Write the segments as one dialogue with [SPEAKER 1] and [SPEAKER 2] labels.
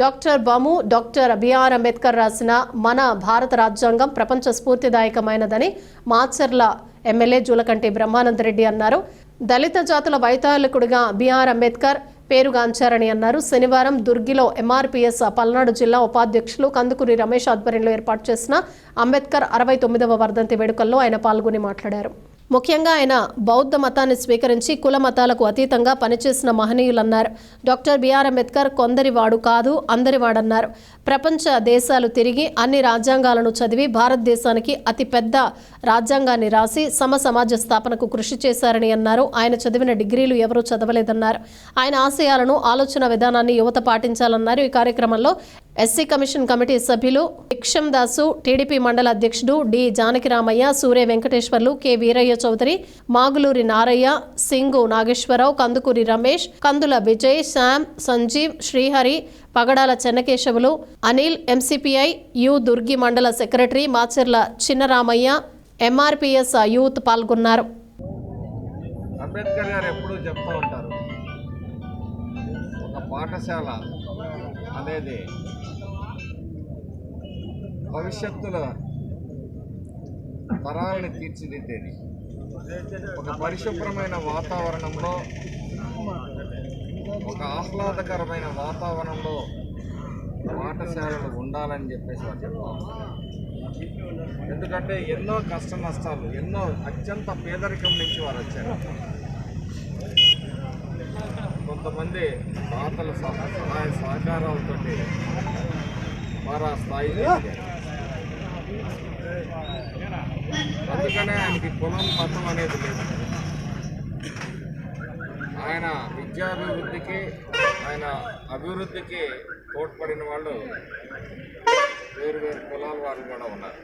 [SPEAKER 1] Doctor బాము doctor BR Ambedkar రాసిన మన భారత రాజ్యాంగం ప్రపంచ స్ఫూర్తిదాయకమైనదని మాచర్ల ఎమ్మెల్యే జూలకంటి బ్రహ్మానందరెడ్డి అన్నారు. దళిత జాతుల వైతాళికుడిగా బిఆర్ అంబేద్కర్ పేరుగాంచారని అన్నారు. శనివారం దుర్గిలో ఎంఆర్పీఎస్ పల్నాడు జిల్లా ఉపాధ్యక్షులు కందుకూరి రమేష్ ఆధ్వర్యంలో ఏర్పాటు చేసిన అంబేద్కర్ అరవై తొమ్మిదవ వర్ధంతి వేడుకల్లో ఆయన పాల్గొని మాట్లాడారు. ముఖ్యంగా ఆయన బౌద్ధ మతాన్ని స్వీకరించి కుల మతాలకు అతీతంగా పనిచేసిన మహనీయులన్నారు. డాక్టర్ బిఆర్ అంబేద్కర్ కొందరివాడు కాదు అందరివాడన్నారు. ప్రపంచ దేశాలు తిరిగి అన్ని రాజ్యాంగాలను చదివి భారతదేశానికి అతిపెద్ద రాజ్యాంగాన్ని రాసి సమ సమాజ స్థాపనకు కృషి చేశారని అన్నారు. ఆయన చదివిన డిగ్రీలు ఎవరూ చదవలేదన్నారు. ఆయన ఆశయాలను ఆలోచన విధానాన్ని యువత పాటించాలన్నారు. ఈ కార్యక్రమంలో ఎస్సీ కమిషన్ కమిటీ సభ్యులు భిక్షం దాసు టీడీపీ మండల అధ్యక్షుడు D Janakiramaiah Surya Venkateswarlu K Veeraiah Chowdary Maguluri Narayya Singu Nageswara Rao Kandukuri Ramesh Kandula Vijay Shyam Sanjeev Srihari Pagadala Chennakesavulu Anil MCPI U Durgi మండల secretary Macherla Chinnaramaiah MRPS youth పాల్గొన్నారు.
[SPEAKER 2] అంబేద్కర్ గారు ఎప్పుడూ చెప్తూ ఉంటారు ఒక పాఠశాల అనేది భవిష్యత్తులో తరాలను తీర్చిదిద్దేది. ఒక పరిశుభ్రమైన వాతావరణంలో ఒక ఆహ్లాదకరమైన వాతావరణంలో పాఠశాలలు ఉండాలని చెప్పేసి వారు ఎందుకంటే ఎన్నో కష్ట నష్టాలు ఎన్నో అత్యంత పేదరికం నుంచి వారు వచ్చారు. కొంతమంది దాతల సహ- సహాయ సహకారాలతో వారు ఆ ఎదిగారు. అందుకనే ఆయనకి కులం మతం అనేది లేదు. ఆయన విద్యాభివృద్ధికి ఆయన అభివృద్ధికి తోడ్పడిన వాళ్ళు వేరు వేరు కులాల వారు కూడా ఉన్నారు.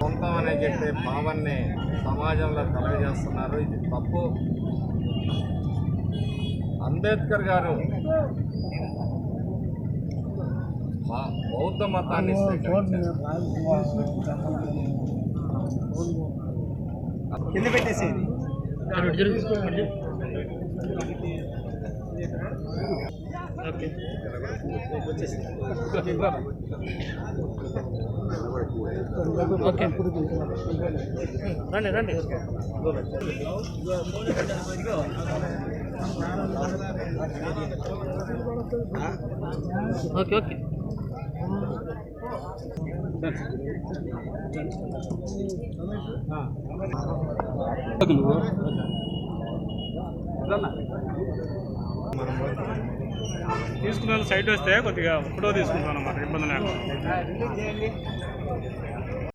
[SPEAKER 2] సొంతం అనే చెప్పే భావాన్ని సమాజంలో కలుగజేస్తున్నారు. ఇది తప్పు. అంబేద్కర్ గారు. మా బౌద్ధ మతాన్ని స్వీకరించారు.
[SPEAKER 3] కింద పెట్టేసేది ఓకే. రండి రండి. Okay okay.
[SPEAKER 4] తీసుకున్న సైట్ వస్తే కొద్దిగా ఫోటో తీసుకుంటాను అన్నమాట ఇబ్బంది లేకుండా.